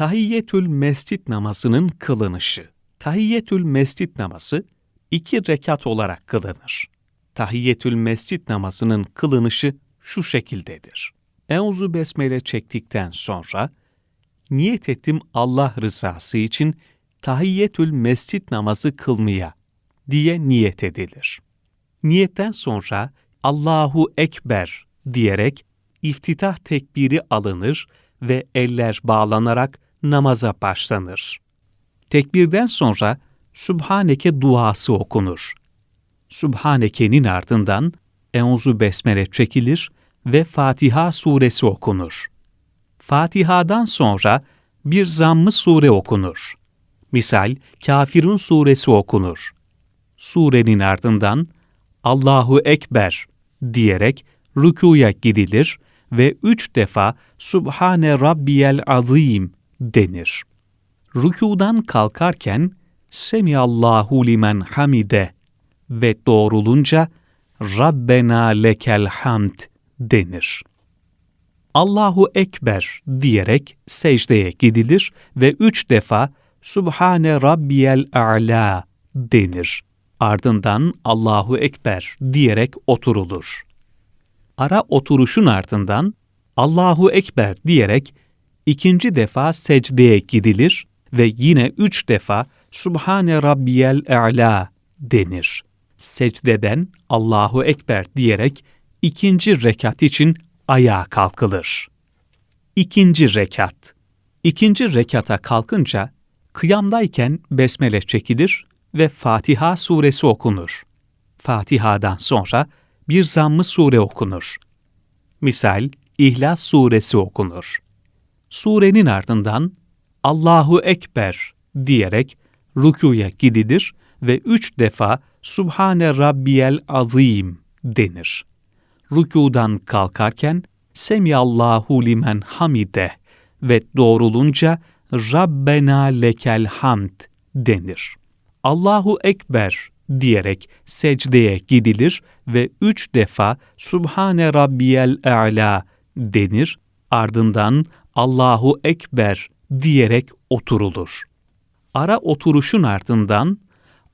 Tahiyyetül mescit namazının kılınışı. Tahiyyetül mescit namazı iki rekat olarak kılınır. Tahiyyetül mescit namazının kılınışı şu şekildedir. Euzu besmele çektikten sonra niyet ettim Allah rızası için tahiyyetül mescit namazı kılmaya diye niyet edilir. Niyetten sonra Allahu Ekber diyerek iftitah tekbiri alınır ve eller bağlanarak namaza başlanır. Tekbirden sonra Sübhaneke duası okunur. Sübhaneke'nin ardından Euzu Besmele çekilir ve Fatiha suresi okunur. Fatiha'dan sonra bir zammı sure okunur. Misal Kafirun suresi okunur. Surenin ardından Allahu Ekber diyerek rükuya gidilir ve üç defa Subhane Rabbiyel Azim denir. Rükudan kalkarken Semiyallahu limen hamide ve doğrulunca Rabbena lekel hamd denir. Allahu Ekber diyerek secdeye gidilir ve üç defa Subhane Rabbiyel A'la denir. Ardından Allahu Ekber diyerek oturulur. Ara oturuşun ardından Allahu Ekber diyerek ikinci defa secdeye gidilir ve yine üç defa Subhane Rabbiyel E'la denir. Secdeden Allahu Ekber diyerek ikinci rekat için ayağa kalkılır. İkinci rekat. İkinci rekata kalkınca kıyamdayken besmele çekilir ve Fatiha suresi okunur. Fatiha'dan sonra bir zammı sure okunur. Misal İhlas suresi okunur. Surenin ardından Allahu Ekber diyerek rükuya gidilir ve üç defa Subhane Rabbiyel Azim denir. Rükudan kalkarken Semiyallahu limen hamide ve doğrulunca Rabbena lekel hamd denir. Allahu Ekber diyerek secdeye gidilir ve üç defa Subhane Rabbiyel E'la denir, ardından Allahu Ekber diyerek oturulur. Ara oturuşun ardından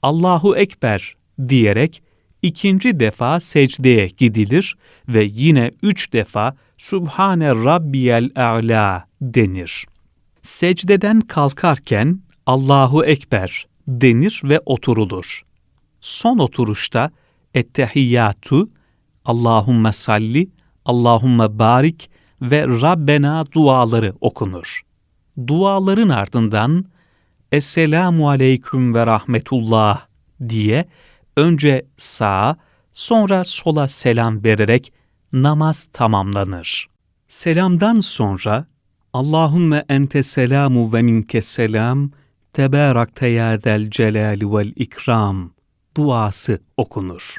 Allahu Ekber diyerek ikinci defa secdeye gidilir ve yine üç defa Subhane Rabbiyel A'la denir. Secdeden kalkarken Allahu Ekber denir ve oturulur. Son oturuşta Ettehiyyatu, Allahümme salli, Allahümme barik ve Rabbena duaları okunur. Duaların ardından Esselamu aleyküm ve rahmetullah diye önce sağa sonra sola selam vererek namaz tamamlanır. Selamdan sonra Allahümme ente selamu ve minke selam tebarakte ya del celali vel ikram duası okunur.